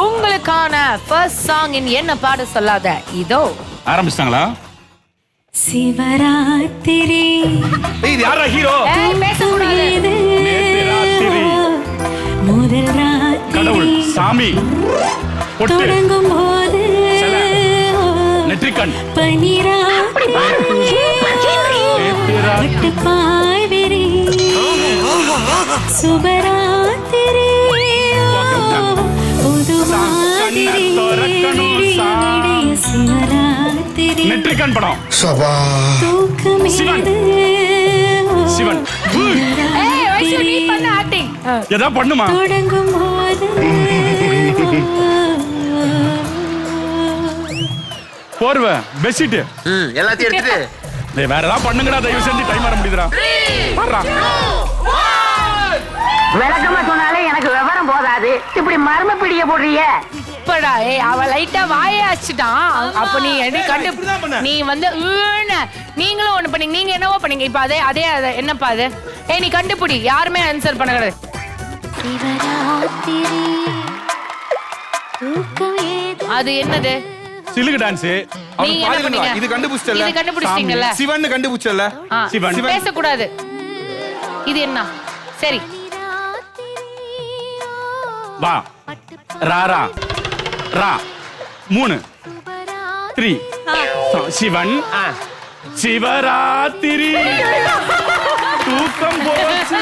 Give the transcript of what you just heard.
உங்களுக்கான first song இன் என்ன பாட சொல்லாத? இதோ. ஆரம்பிச்சிட்டாங்களா? சிவராத்திரி. இது யாரா ஹீரோ பேசக்கூடாது. முதல் ராத்திரி. சாமி தொடங்கும் போது. நெற்றிக்கண். பனிராத்திரி. சுபராத்திரி. நெற்றிக்கண் படம். சிவன். எதா பண்ணுமா? போர்வை பெட்ஷீட் ம் எல்லாத்தையும் எடுத்துட்டு. டேய் வேற ஏதாவது பண்ணுங்கடா தயவு செஞ்சு டைம் வர முடியுதுடா. பாடுறா விளக்கமா சொன்னாலே எனக்கு விவரம் போதாது. இப்படி மர்ம பிடிக்க போடுறிய இப்படா ஏய் அவ லைட்டா வாயே அடிச்சிட்டான். அப்ப நீ என்ன கண்டு. நீ வந்து. நீங்களும் ஒண்ணு பண்ணீங்க நீங்க என்னவோ பண்ணீங்க. இப்ப அதே அதே அதே என்னப்பா அது? ஏய் நீ கண்டுபிடி. யாருமே ஆன்சர் பண்ண கிடையாது அது என்னது? சிலுக்கு டான்ஸ் நீங்க என்ன பண்ணீங்க? இது கண்டுபிடிச்சிட்டல? இது கண்டுபிடிச்சிட்டீங்கல்ல? சிவன் கண்டுபிடிச்சல சிவன். பேசக்கூடாது. இது என்ன? சரி. வா. ராரா. ரா மூணு த்ரீ சிவன் சிவராத்திரி தூக்கம் போச்சு